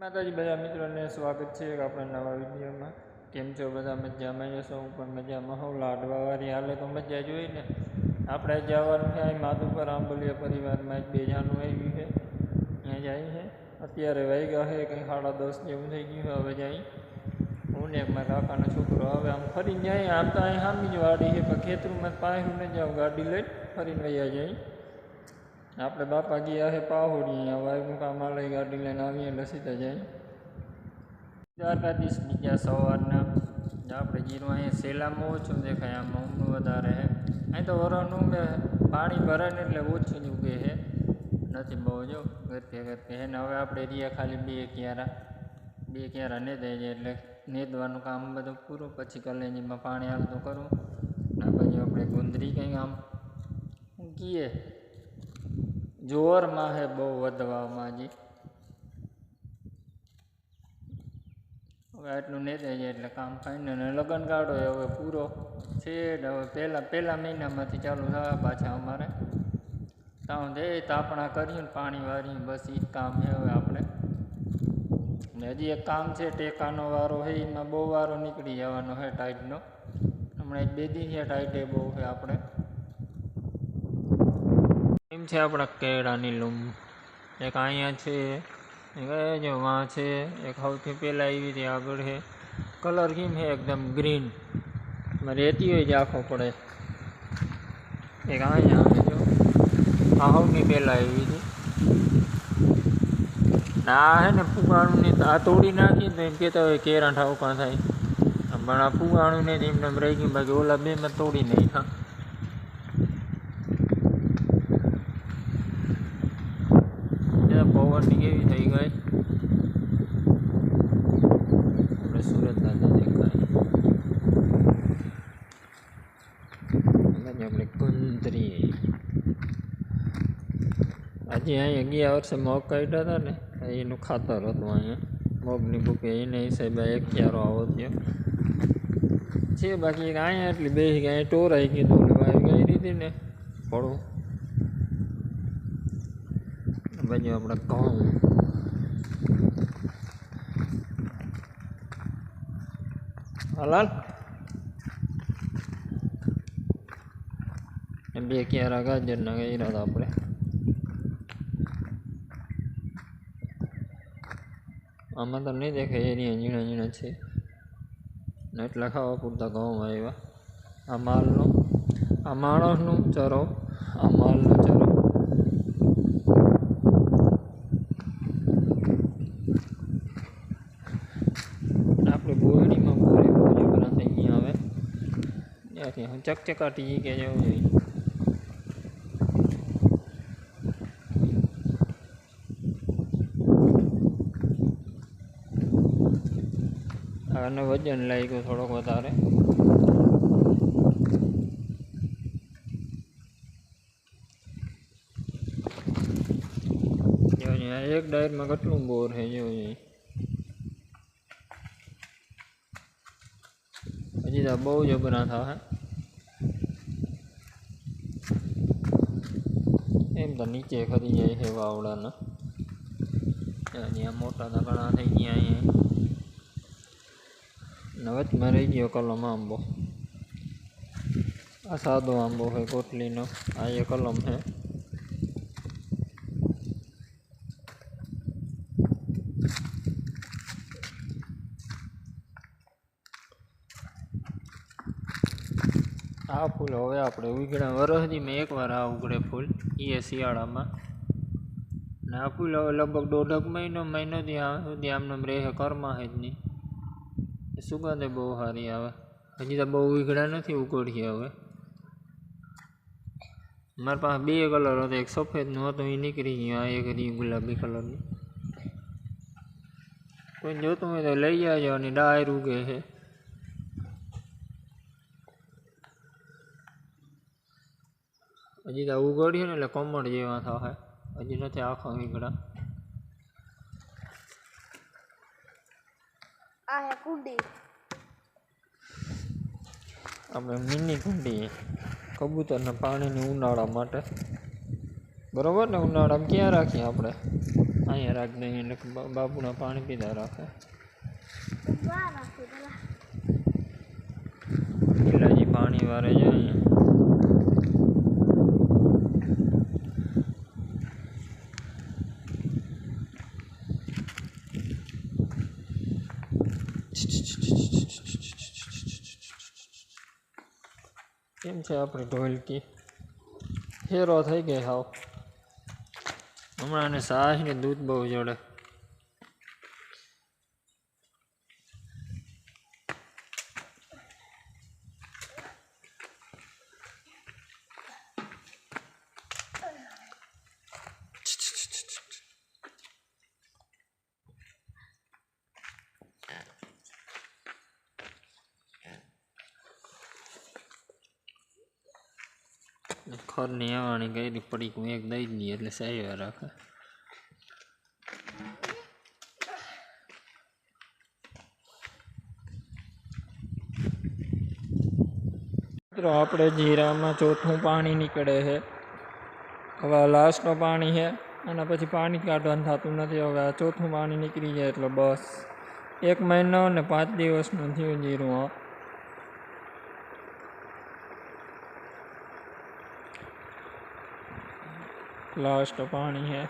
માતાજી, બધા મિત્રોને સ્વાગત છે આપણા નવા વિડીયોમાં. કેમ છો? બધા મજામાં જશો હું પણ મજામાં હોઉં. લાડવાવાળી હાલે તો મજા જોઈ ને. આપણે જવાનું છે માધુપર આંબલિયા પરિવારમાં. જ બે જાનું આવ્યું છે. ત્યાં જાય છે. અત્યારે વાગ્યા છે કંઈ સાડા દસ જેવું થઈ ગયું હવે જાય. હું ને મારા કાકાનો છોકરો. હવે આમ ફરીને જાય. આમ તો અહીં સામી જ વાડી છે, પણ ખેતરમાં પાછું ન જાઉં ગાડી લઈને ફરીને વૈયા જાય. આપણે બાપા ગયા છે પાહોડી અહીંયા વાયુ કામ આલે ગાડી લઈને આવીએ એટલે સીધા જાય દ્વારકાધીશ બીજા સવારના. આપણે જીરો અહીંયા સેલામાં ઓછું દેખાય, આમાં ઊંઘ વધારે છે અહીં તો વરણનું મેં પાણી ભરાય ને એટલે ઓછું જ ઉગે છે નથી બહુ, જો, ગરકે ગરકે હે ને હવે આપણે રહ્યા ખાલી બે ક્યારા. બે ક્યારા ને દઈ જાય એટલે નેદવાનું કામ બધું પૂરું, પછી કલેજીમાં પાણી હાલતું કરવું ને પછી આપણે ગુંદરી કંઈક આમ કીએ જોરમાં હે બહુ વધવામાં હજી હવે આટલું નહીં થઈ જાય એટલે કામ ફાઈને લગ્ન કાઢો એ હવે પૂરો છે હવે પહેલાં, પહેલા મહિનામાંથી ચાલુ થયા પાછા અમારે. તાઉં દે, તાપણા કર્યું ને પાણી વાર્યું બસ એ જ કામ છે હવે આપણે. ને હજી એક કામ છે, ટેકાનો વારો છે એમાં બહુ વારો નીકળી જવાનો છે ટાઈટનો. હમણાં એક બે દી છે, ટાઈટે બહુ છે આપણે. એમ છે આપણા કેળાની લૂમ. એક અહીંયા છે, એક જો છે, એક સૌથી પહેલાં એવી હતી આગળ છે. કલર કેમ છે એકદમ ગ્રીન? રેતી હોય જ આખો પડે. એક અહીંયા આવે જો. આ સૌથી પહેલાં આવી હતી આ છે ને ફુગાણું ને આ તોડી નાખી તો એમ કહેતા હોય કેરા ઠાવકા થાય. પણ આ ફુગાણું ને એમને ગયું, બાકી ઓલા બે મેં તોડી નાખ્યા એ પવનની કેવી થઈ ગઈ આપણે સુરત દાદા દેખાય આપણે કુંદરી આજે અહીંયા ગયા વર્ષે મગ કાઢ્યા હતા ને, એનું ખાતર હતું અહીંયા. મગની ભૂકે એને હિસાબે એક ક્યારો આવો થયો. છે બાકી અહીંયા એટલી બે અહીંયા ટોરાઈ કીધું એટલે ભાઈ ગઈ રીતે ને ફળું બાજુ આપણે ઘઉં. હલાલ બે ક્યારા ગાજરના કર્યા હતા આપણે. આમાં તો નહીં દેખાય એરિયા ઝીણા ઝીણા છે. ને એટલા ખાવા પૂરતા ઘઉં આવ્યા. આ માલનો આ માણસનું ચરો, આ માલનો ચરો. આપણે બોરડીમાં બોરે બોરે બના આવે. ચકચકાટી કે જવું જોઈએ આને વજન લાગ્યું થોડોક વધારે. જો અહીંયા એક ડાયરમાં કેટલું બોર છે, જો અહીં હજી તો બહુ જબરા થાય એમ તો નીચે ખરી જાય છે વાવડાના. અહીંયા મોટા તો ઘણા થઈ ગયા અહીંયા. વચમાં રહી ગયો કલમ આંબો. આ સાદો આંબો છે કોટલીનો આ એ કલમ છે. આ ફૂલ હવે આપણે ઉગડા વરસથી મેં એકવાર આ ઉગડે ફૂલ એ શિયાળામાં. ને આ ફૂલ હવે લગભગ દોઢક મહિનો મહિનો સુધી આમને રહે કરમાં જ નહીં. સુગંધ બહુ સારી આવે? હજી તો બહુ વિઘડા નથી ઉગડીએ હવે. મારી પાસે બે કલર હતો, એક સફેદનો હતો એ નીકળી ગયો, આ એક રહી ગુલાબી કલરની કોઈ જોતું હોય તો લઈ આવજો અને ડાયર ઉગે છે. હજી તો ઉગડીએ ને એટલે કમળ જેવા થાય હજી નથી આખા વીંગડા આ હે કુંડી. આપણે મિની કુંડી કબૂતરને પાણીની ઉનાળા માટે. બરોબર ને? ઉનાળામાં ક્યાં રાખીએ આપણે? અહીંયા રાખ દઈએ એટલે બાપુના પાણી પીધા રાખે. પાણી વારે છે અહીંયા કેમ છે આપણી ઢોલકી. હેરો થઈ ગઈ હાવ. હમણાં સાસ ને દૂધ બહુ જોડે. ખરની આવવાની ગઈ પડી હું એક દઈ દઈએ એટલે સાહેબ રાખે. મિત્રો, આપણે જીરામાં ચોથું પાણી નીકળે છે. હવે લાસ્ટનું પાણી છે, અને પછી પાણી કાઢવાનું થતું નથી. હવે ચોથું પાણી નીકળી જાય, એટલે બસ. એક મહિનો અને પાંચ દિવસનું થયું જીરું લાસ્ટ પાણી છે